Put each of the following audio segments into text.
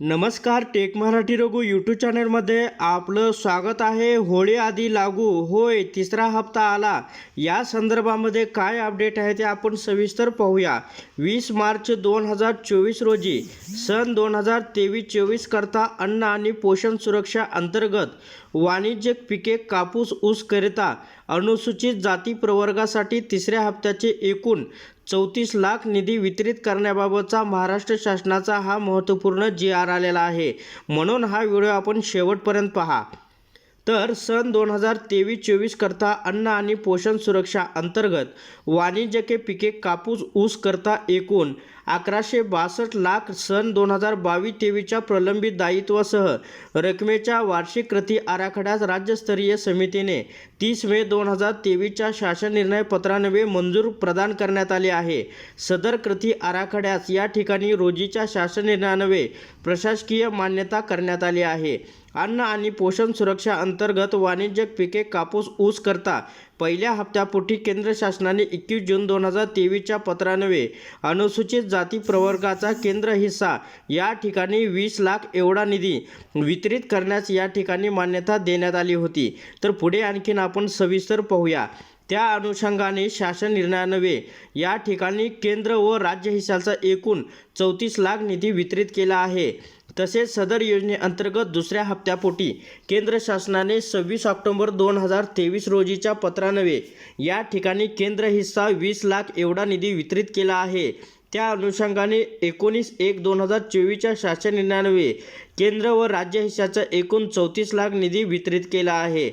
नमस्कार take Marathi Raghu YouTube चॅनलमध्ये आपलं स्वागत आहे. होळी आधी लागू होय तिसरा हप्ता आला. या संदर्भामध्ये काय अपडेट आहे ते आपण सविस्तर पाहूया. वीस मार्च दोन हजार चोवीस रोजी सन दोन हजार तेवीस चोवीस करता अन्न आणि पोषण सुरक्षा अंतर्गत वाणिज्यिक पिके कापूस ऊसकरिता अनुसूचित जाती प्रवर्गासाठी तिसऱ्या हप्त्याचे एकूण चौतीस लाख निधी वितरित करण्याबाबतचा महाराष्ट्र शासनाचा हा महत्त्वपूर्ण जी आर आलेला आहे. म्हणून हा व्हिडिओ आपण शेवटपर्यंत पहा. तर सन दोन हजार तेवीस चोवीस करता अन्न आणि पोषण सुरक्षा अंतर्गत वाणिज्यके पिके कापूस ऊस करता एकूण अकराशे बासष्ट लाख सन दोन हजार बावीस तेवीसच्या प्रलंबित दायित्वासह रकमेच्या वार्षिक कृती आराखड्यास राज्यस्तरीय समितीने तीस मे दोन हजार तेवीसच्या शासन निर्णय पत्रान्वये मंजूर प्रदान करण्यात आले आहे. सदर कृती आराखड्यास या ठिकाणी रोजीच्या शासन निर्णयान्वये प्रशासकीय मान्यता करण्यात आली आहे. अन्न आणि पोषण सुरक्षा अंतर्गत वाणिज्यिक पिके कापूस ऊस करता पहिल्या हप्त्यापोटी केंद्र शासनाने एकवीस जून दोन हजार तेवीसच्या पत्रान्वये अनुसूचित जाती प्रवर्गाचा केंद्र हिस्सा. या ठिकाणी वीस लाख एवढा निधी वितरित करण्यास या ठिकाणी मान्यता देण्यात आली होती. तर पुढे आणखीन आपण सविस्तर पाहूया. त्या अनुषंगाने शासन निर्णयानवे या ठिकाणी केंद्र व राज्य हिस्साचा एकूण चौतीस लाख निधी वितरित केला आहे. तसेच सदर योजनेअंतर्गत दुसऱ्या हप्त्यापोटी केंद्र शासनाने सव्वीस ऑक्टोंबर दोन हजार तेवीस रोजीच्या पत्रानवे या ठिकाणी केंद्र हिस्सा वीस लाख एवढा निधी वितरित केला आहे. त्या अनुषंगाने एकोणीस एक दोन हजार चोवीसच्या शासन निर्णयान्वये केंद्र व राज्य हिस्साचा एकूण चौतीस लाख निधी वितरित केला आहे.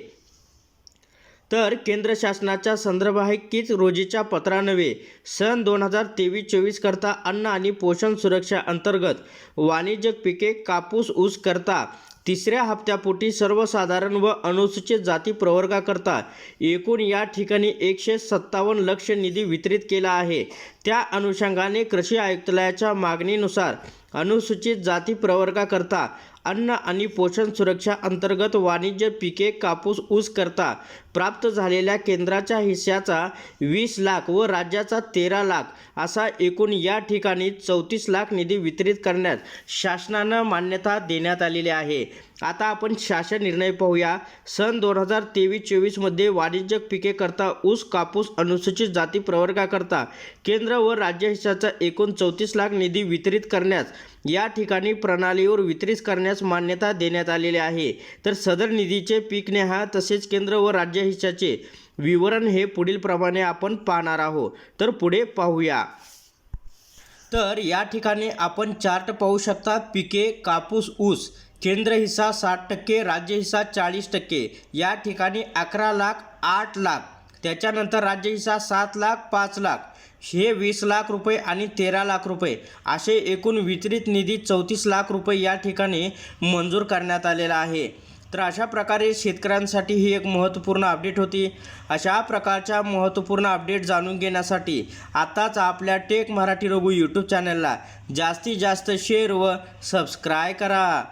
तर केंद्र शासनाच्या संदर्भाकीच रोजीच्या पत्रान्वये सन दोन हजार तेवीस चोवीस करता अन्न आणि पोषण सुरक्षा अंतर्गत वाणिज्यिक पिके कापूस ऊस करता तिसऱ्या हप्त्यापोटी सर्वसाधारण व अनुसूचित जाती प्रवर्गाकरता एकूण या ठिकाणी एकशे सत्तावन्न लक्ष निधी वितरित केला आहे. त्या अनुषंगाने कृषी आयुक्तालयाच्या मागणीनुसार अनुसूचित जाती प्रवर्गाकरता अन्न आणि पोषण सुरक्षा अंतर्गत वाणिज्य पिके कापूस ऊस करता प्राप्त झालेल्या केंद्राच्या हिस्स्याचा वीस लाख व राज्याचा तेरा लाख असा एकूण या ठिकाणी चौतीस लाख निधी वितरित करण्यास शासनानं मान्यता देण्यात आलेली आहे. आता आपण शासन निर्णय पाहूया. सन दोन हजार तेवीस चोवीसमध्ये वाणिज्यिक पिके करता ऊस कापूस अनुसूचित जाती प्रवर्गाकरता केंद्र व राज्य हिस्साचा एकूण चौतीस लाख निधी वितरित करण्यास या ठिकाणी प्रणालीवर वितरित करण्यास मान्यता देण्यात आलेली आहे. तर सदर निधीचे पीक नेहा तसेच केंद्र व राज्य हिश्याचे विवरण हे पुढीलप्रमाणे आपण पाहणार आहोत. तर पुढे पाहूया. तर या ठिकाणी आपण चार्ट पाहू शकता पिके कापूस ऊस केंद्र हिस्सा साठ टक्के राज्य हिस्सा चाळीस टक्के या ठिकाणी अकरा लाख आठ लाख त्याच्यानंतर राज्य हिस्सा सात लाख पाच लाख हे वीस लाख रुपये आणि तेरा लाख रुपये असे एकूण वितरित निधी चौतीस लाख रुपये या ठिकाणी मंजूर करण्यात आलेला आहे. तर अशा प्रकारे शेतकऱ्यांसाठी ही एक महत्त्वपूर्ण अपडेट होती. अशा प्रकारच्या महत्त्वपूर्ण अपडेट जाणून घेण्यासाठी आत्ताच आपल्या टेक मराठी रघु यूट्यूब चॅनलला जास्तीत जास्त शेअर व सबस्क्राय करा.